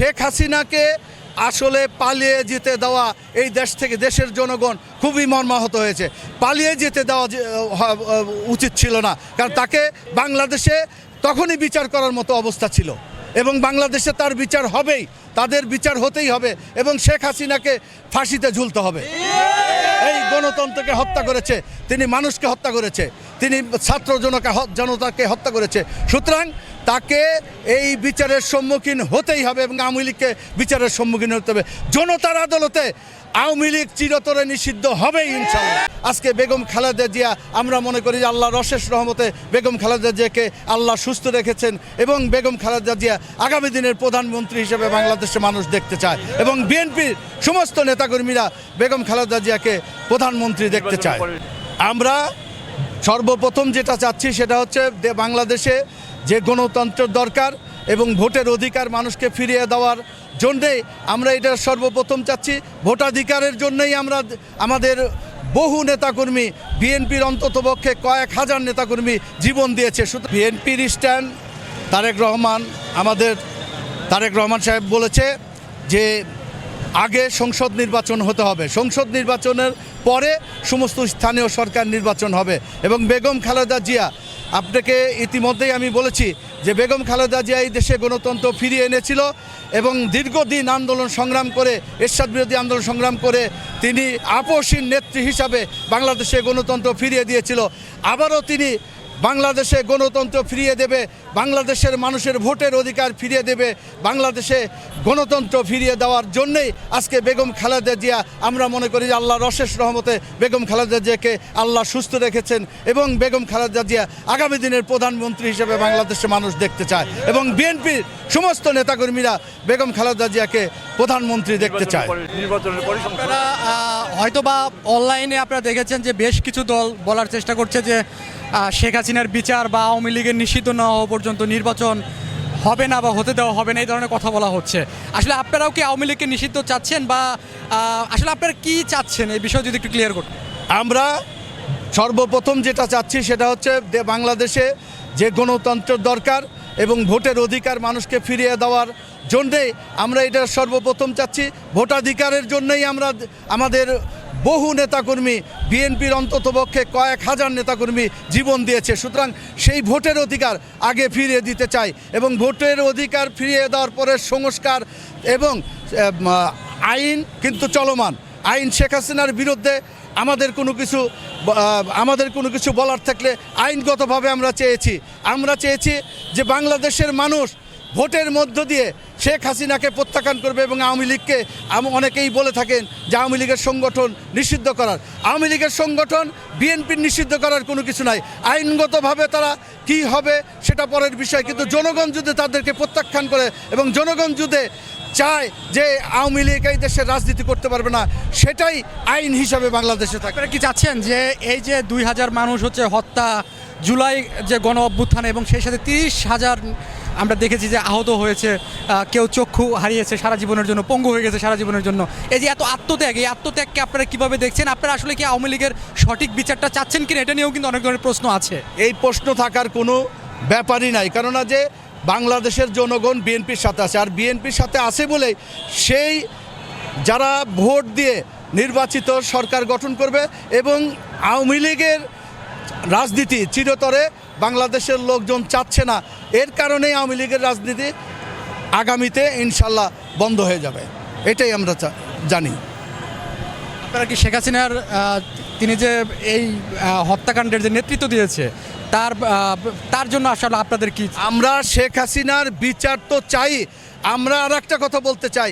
শেখ হাসিনাকে আসলে পালিয়ে যেতে দেওয়া এই দেশ থেকে দেশের জনগণ খুবই মর্মাহত হয়েছে। পালিয়ে যেতে দেওয়া উচিত ছিল না। কারণ তাকে বাংলাদেশে তখনই বিচার করার মতো অবস্থা ছিল। এবং বাংলাদেশে তার বিচার হবেই, তাদের বিচার হতেই হবে এবং শেখ হাসিনাকে ফাঁসিতে ঝুলতে হবে। এই গণতন্ত্রকে হত্যা করেছে, তিনি মানুষকে হত্যা করেছে, তিনি ছাত্র জনকে জনতাকে হত্যা করেছে। সুতরাং তাকে এই বিচারের সম্মুখীন হতেই হবে এবং আওয়ামী লীগকে বিচারের সম্মুখীন হতে হবে। জনতার আদালতে আওয়ামী লীগ চিরতরে নিষিদ্ধ হবেই ইনশাল্লাহ আজকে বেগম খালেদা জিয়া, আমরা মনে করি যে আল্লাহর অশেষ রহমতে বেগম খালেদা জিয়াকে আল্লাহ সুস্থ রেখেছেন এবং বেগম খালেদা জিয়া আগামী দিনের প্রধানমন্ত্রী হিসেবে বাংলাদেশে মানুষ দেখতে চায় এবং বিএনপির সমস্ত নেতাকর্মীরা বেগম খালেদা জিয়াকে প্রধানমন্ত্রী দেখতে চায়। আমরা সর্বপ্রথম যেটা চাচ্ছি সেটা হচ্ছে বাংলাদেশে যে গণতন্ত্র দরকার এবং ভোটের অধিকার মানুষকে ফিরিয়ে দেওয়ার জন্যেই আমরা এটা সর্বপ্রথম চাচ্ছি। ভোটাধিকারের জন্যই আমরা আমাদের বহু নেতাকর্মী, বিএনপির অন্ততপক্ষে কয়েক হাজার নেতাকর্মী জীবন দিয়েছে। শুধু বিএনপির স্ট্যান্ড তারেক রহমান, আমাদের তারেক রহমান সাহেব বলেছে যে আগে সংসদ নির্বাচন হতে হবে। সংসদ নির্বাচনের পরে সমস্ত স্থানীয় সরকার নির্বাচন হবে এবং বেগম খালেদা জিয়া আপনাকে ইতিমধ্যেই আমি বলেছি যে বেগম খালেদা জিয়া এই দেশে গণতন্ত্র ফিরিয়ে এনেছিল এবং দীর্ঘদিন আন্দোলন সংগ্রাম করে, এরশাদ বিরোধী আন্দোলন সংগ্রাম করে তিনি আপসীন নেত্রী হিসাবে বাংলাদেশে গণতন্ত্র ফিরিয়ে দিয়েছিল। আবারও তিনি বাংলাদেশে গণতন্ত্র ফিরিয়ে দেবে বাংলাদেশের মানুষের ভোটের অধিকার ফিরিয়ে দেবে বাংলাদেশে গণতন্ত্র ফিরিয়ে দেওয়ার জন্যেই আজকে বেগম খালেদা জিয়া আমরা মনে করি যে আল্লাহর অশেষ রহমতে বেগম খালেদা জিয়াকে আল্লাহ সুস্থ রেখেছেন এবং বেগম খালেদা জিয়া আগামী দিনের প্রধানমন্ত্রী হিসেবে বাংলাদেশে মানুষ দেখতে চায় এবং বিএনপির সমস্ত নেতাকর্মীরা বেগম খালেদা জিয়াকে প্রধানমন্ত্রী দেখতে চায়। নির্বাচনের পরিসংখ্যান। আহ, হয়তোবা অনলাইনে আপনারা দেখেছেন যে বেশ কিছু দল বলার চেষ্টা করছে যে শেখ হাসিনার বিচার বা আওয়ামী লীগের নিষিদ্ধ না হওয়া পর্যন্ত নির্বাচন হবে না বা হতে দেওয়া হবে না এই ধরনের কথা বলা হচ্ছে। আসলে আপনারাও কি আওয়ামী লীগকে নিষিদ্ধ চাচ্ছেন বা আসলে আপনারা কি চাচ্ছেন? এই বিষয়ে যদি একটু ক্লিয়ার করতেন। আমরা সর্বপ্রথম যেটা চাচ্ছি সেটা হচ্ছে বাংলাদেশে যে গণতন্ত্র দরকার এবং ভোটের অধিকার মানুষকে ফিরিয়ে দেওয়ার জন্যেই আমরা এটা সর্বপ্রথম চাচ্ছি। ভোটাধিকারের জন্যই আমরা আমাদের বহু নেতাকর্মী, বিএনপির অন্ততপক্ষে কয়েক হাজার নেতাকর্মী জীবন দিয়েছে। সুতরাং সেই ভোটের অধিকার আগে ফিরিয়ে দিতে চাই এবং ভোটের অধিকার ফিরিয়ে দেওয়ার পরে সংস্কার এবং আইন কিন্তু চলমান। আইন শেখ হাসিনার বিরুদ্ধে আমাদের কোনো কিছু আমাদের কোনো কিছু বলার থাকলে আইনগতভাবে আমরা চেয়েছি। আমরা চেয়েছি যে বাংলাদেশের মানুষ ভোটের মধ্য দিয়ে শেখ হাসিনাকে প্রত্যাখ্যান করবে এবং আওয়ামী লীগকে অনেকেই বলে থাকেন যে আওয়ামী লীগের সংগঠন নিষিদ্ধ করার। আওয়ামী লীগের সংগঠন বিএনপির নিষিদ্ধ করার কোনো কিছু নাই। আইনগতভাবে তারা কি হবে সেটা পরের বিষয়, কিন্তু জনগণ যদি তাদেরকে প্রত্যাখ্যান করে এবং জনগণ যদি চায় যে আওয়ামী লীগ এই দেশের রাজনীতি করতে পারবে না, সেটাই আইন হিসাবে বাংলাদেশে থাকে। কি চাচ্ছেন যে এই যে দুই হাজার মানুষ হচ্ছে হত্যা, জুলাই যে গণ অভ্যুত্থানে এবং সেই সাথে তিরিশ হাজার আমরা দেখেছি যে আহত হয়েছে কেউ চক্ষু হারিয়েছে, সারা জীবনের জন্য, পঙ্গু হয়ে গেছে সারা জীবনের জন্য। এই যে এত আত্মত্যাগ, এই আত্মত্যাগকে আপনারা কীভাবে দেখছেন? আপনারা আসলে কি আওয়ামী লীগের সঠিক বিচারটা চাচ্ছেন কিনা? এটা নিয়েও কিন্তু অনেক ধরনের প্রশ্ন আছে। এই প্রশ্ন থাকার কোনো ব্যাপারই নাই, কেননা যে বাংলাদেশের জনগণ বিএনপির সাথে আছে, আর বিএনপির সাথে আছে বলে সেই যারা ভোট দিয়ে নির্বাচিত সরকার গঠন করবে এবং আওয়ামী লীগের রাজনীতি চিরতরে বাংলাদেশের লোকজন চাচ্ছে না। এর কারণেই আওয়ামী লীগের রাজনীতি আগামীতে ইনশাল্লাহ বন্ধ হয়ে যাবে। এটাই আমরা জানি। আপনারা কি শেখ হাসিনার তিনি যে এই হত্যাকাণ্ডের যে নেতৃত্ব দিয়েছে তার তার জন্য আসলে আপনাদের কি আমরা শেখ হাসিনার বিচার তো চাই। আমরা আর একটা কথা বলতে চাই।